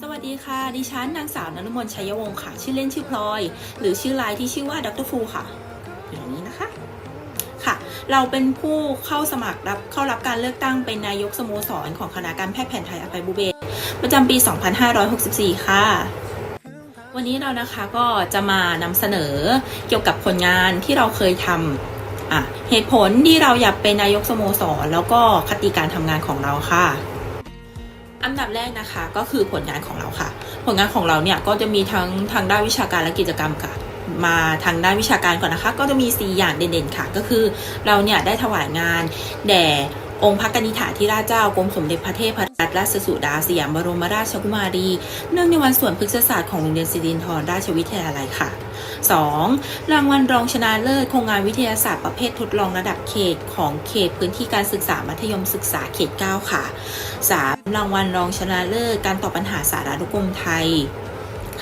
สวัสดีค่ะ ดิฉันนางสาวนรุมนชัยวงศ์ค่ะ ชื่อเล่นชื่อพลอย หรือชื่อไลน์ที่ชื่อว่าดรฟูค่ะอย่างนี้นะคะค่ะ เราเป็นผู้เข้าสมัครรับเข้ารับการเลือกตั้งเป็นนายกสโมสรของคณะการแพทย์แผนไทยอภัยบูเบศประจำปี 2564 ค่ะ วันนี้เรานะคะก็จะมานำเสนอเกี่ยวกับผลงานที่เราเคยทำอะเหตุผลที่เราอยากเป็นนายกสโมสร แล้วก็คติการทำงานของเราค่ะ อันดับแรกนะคะก็คือผลงานของเราค่ะ ผลงานของเราเนี่ยก็จะมีทั้งทางด้านวิชาการและกิจกรรมค่ะมาทางด้านวิชาการก่อนนะคะ ก็จะมี 4 อย่างเด่นๆค่ะ ก็คือเราเนี่ยได้ถวายงานแด่ องค์พระกนิษฐาธิราชเจ้ากรมสมเด็จพระเทพรัตนราชสุดาสยามบรมราชกุมารี เนื่องในวันสวนพฤกษศาสตร์ของโรงเรียนศิรินทรราชวิทยาลัยค่ะ 2. รางวัลรองชนะเลิศโครงงานวิทยาศาสตร์ประเภททดลองระดับเขตของเขตพื้นที่การศึกษามัธยมศึกษาเขต 9 ค่ะ 3. รางวัลรองชนะเลิศการตอบปัญหาสารานุกรมไทย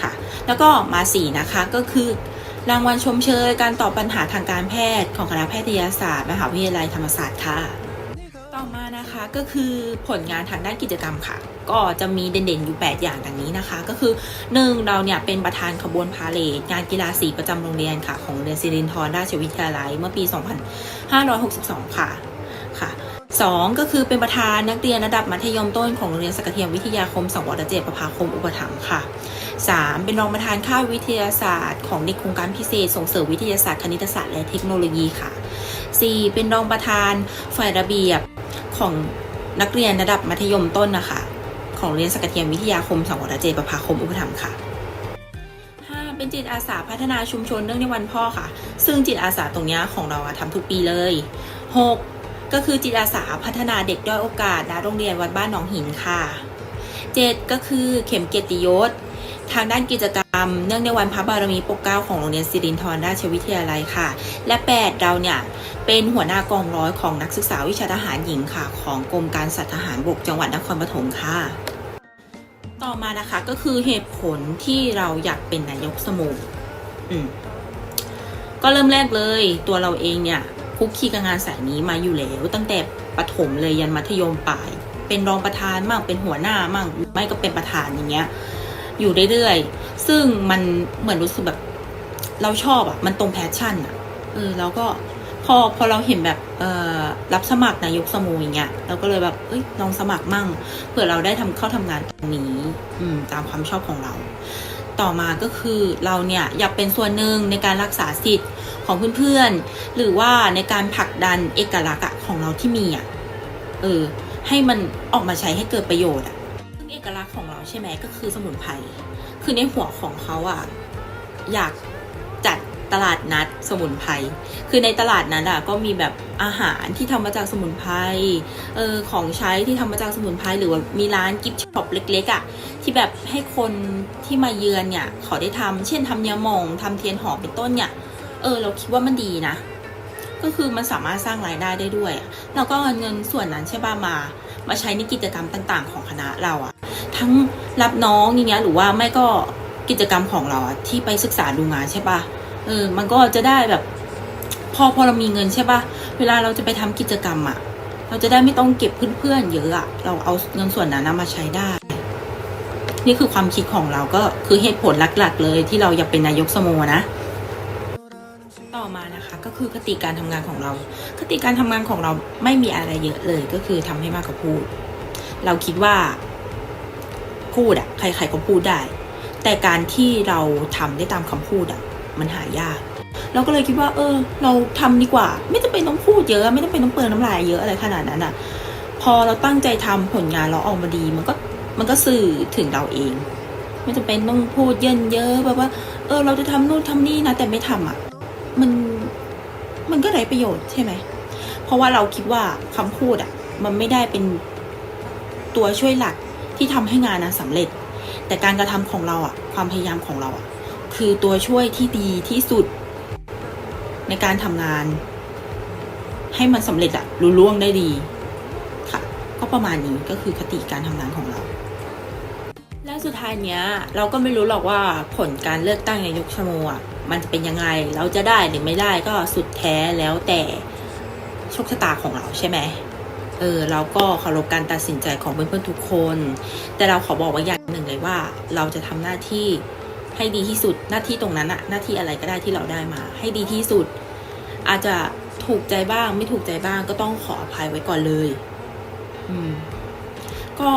ค่ะ แล้วก็มา 4 นะคะก็คือรางวัลชมเชยการตอบปัญหาทางการแพทย์ของคณะแพทยศาสตร์ มหาวิทยาลัยธรรมศาสตร์ค่ะ นะคะก็คือผลงานทางด้านกิจกรรมค่ะ ก็จะมีเด่นๆอยู่ 8 อย่างดังนี้นะคะ ก็คือ 1. เราเนี่ยเป็นประธานขบวนพาเลทงานกีฬาสีประจำโรงเรียนค่ะ ของโรงเรียนศิรินทรราชวิทยาลัยเมื่อปี 2562 ค่ะค่ะ 2. ก็คือเป็นประธานนักเรียนระดับมัธยมต้นของโรงเรียนสกเทียมวิทยาคมสวรเจตประภาคมอุปถัมภ์ค่ะ 3. เป็นรองประธานค่ายวิทยาศาสตร์ ของในโครงการพิเศษ ส่งเสริมวิทยาศาสตร์คณิตศาสตร์และเทคโนโลยีค่ะ 4. เป็นรองประธานฝ่ายระเบียบ ของนักเรียนระดับมัธยมต้นนะคะ ของโรงเรียนสกเทียมวิทยาคมสวรเจประภาคมอุปถัมภ์ค่ะเป็นจิตอาสาพัฒนาชุมชนเนื่องในวันพ่อค่ะ ซึ่งจิตอาสาตรงนี้ของเราอะทำทุกปีเลย 6. ก็คือจิตอาสาพัฒนาเด็กด้อยโอกาสณโรงเรียนวัดบ้านหนองหินค่ะ 7. ก็คือเข็มเกียรติยศ ทางด้านกิจกรรม เนื่องในวันพระบารมีปกเก้าของโรงเรียนศิรินทรราชวิทยาลัยค่ะ และ 8 เราเนี่ยเป็นหัวหน้ากองร้อยของนักศึกษาวิชาทหารหญิงค่ะ ของกรมการสัตทหารบกจังหวัดนครปฐมค่ะ ต่อมานะคะก็คือเหตุผลที่เราอยากเป็นนายกสมุอืมก็เริ่มแรกเลยตัวเราเองเนี่ยคุกคีกับงานสายนี้มาอยู่แล้วตั้งแต่ประถมเลยยันมัธยมปลาย เป็นรองประธานมั่งเป็นหัวหน้ามั่งไม่ก็เป็นประธานอย่างเงี้ย อยู่เรื่อยๆ ซึ่งมันเหมือนรู้สึกแบบ เราชอบอะมันตรงแพชชั่นอะเออแล้วก็พอพอเราเห็นแบบเอ่อรับสมัครนายกสมูอย่างเงี้ยเราก็เลยแบบเอ้ยลองสมัครมั่งเผื่อเราได้ทำเข้าทำงานตรงนี้ อืมตามความชอบของเรา ต่อมาก็คือเราเนี่ยอยากเป็นส่วนหนึ่งในการรักษาสิทธิ์ของเพื่อนๆ หรือว่าในการผลักดันเอกลักษณ์อะของเราที่มีอะเออให้มันออกมาใช้ให้เกิดประโยชน์อะซึ่ง เอกลักษณ์ของเราใช่ไหมก็คือสมุนไพรคือในหัวของเขาอะอยากจัดตลาดนัดสมุนไพร คือในตลาดนั้นอะก็มีแบบอาหารที่ทำมาจากสมุนไพร เออของใช้ที่ทำมาจากสมุนไพรหรือว่ามีร้านกิฟต์ช็อปเล็กๆอะที่แบบให้คนที่มาเยือนเนี่ยเขาได้ทำเช่นทำยาหม่องทำเทียนหอมเป็นต้นเนี่ย เออเราคิดว่ามันดีนะ ก็คือมันสามารถสร้างรายได้ได้ด้วยเราก็เอาเงินส่วนนั้นใช่ป่ะมา มาใช้ในกิจกรรมต่าง ๆ ของคณะเราอะ ทั้งรับน้องอย่างเงี้ยหรือว่าไม่ก็กิจกรรมของเราอะที่ไปศึกษาดูงานใช่ป่ะเออ มันก็จะได้แบบ พอพอเรามีเงินใช่ป่ะเวลาเราจะไปทำกิจกรรมอะเราจะได้ไม่ต้องเก็บเพื่อนๆเยอะอะเราเอาเงินส่วนนั้นนะมาใช้ได้ นี่คือความคิดของเราก็คือเหตุผลหลัก ๆ เลย ที่เราอยากเป็นนายกสโมนะต่อมานะคะก็คือคติการทำงานของเรา คติการทำงานของเราไม่มีอะไรเยอะเลย ก็คือทำให้มากกว่าพูด เราคิดว่า พูดอะใครๆก็พูดได้ แต่การที่เราทำได้ตามคำพูดอะมันหายาก เราก็เลยคิดว่า เออ เราทำดีกว่า ไม่จำเป็นต้องพูดเยอะไม่จำเป็นต้องเปลืองน้ำลายเยอะอะไรขนาดนั้นอะพอเราตั้งใจทำผลงานเราออกมาดีมันก็มันก็สื่อถึงเราเอง ไม่จำเป็นต้องพูดเยินเยอะแบบว่า เออ เราจะทำนู่นทำนี่นะแต่ไม่ทำอะมันมันก็ไร้ประโยชน์ใช่ไหมเพราะว่าเราคิดว่าคำพูดอะมันไม่ได้เป็นตัวช่วยหลัก ที่ทำให้งานนะสำเร็จ แต่การกระทำของเราอะความพยายามของเราอะคือตัวช่วยที่ดีที่สุด ในการทำงาน ให้มันสำเร็จอะรุล่วงได้ดีค่ะ ก็ประมาณนี้ก็คือคติการทำงานของเรา และสุดท้ายเนี้ย เราก็ไม่รู้หรอกว่าผลการเลือกตั้งในายกชโมอะมันจะเป็นยังไง เราจะได้หรือไม่ได้ก็สุดแท้แล้วแต่โชคชะตาของเราใช่ไหม เออเราก็เคารพการตัดสินใจของเพื่อนๆทุกคน แต่เราขอบอกไว่าอย่างหนึ่งเลยว่า เราจะทำหน้าที่ให้ดีที่สุดหน้าที่ตรงนั้นอะหน้าที่อะไรก็ได้ที่เราได้มา ให้ดีที่สุด อาจจะถูกใจบ้าง ไม่ถูกใจบ้างก็ต้องขออภัยไว้ก่อนเลย อืม ก็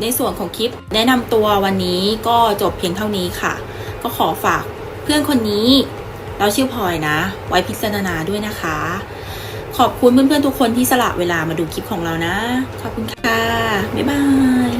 ในส่วนของคลิป แนะนำตัววันนี้ก็จบเพียงเท่านี้ค่ะ ก็ขอฝากเพื่อนคนนี้ เราชื่อพลอยนะ ไว้พิจารณาด้วยนะคะ ขอบคุณเพื่อนๆทุกคนที่สละเวลามาดูคลิปของเรานะ ขอบคุณค่ะ บ๊ายบาย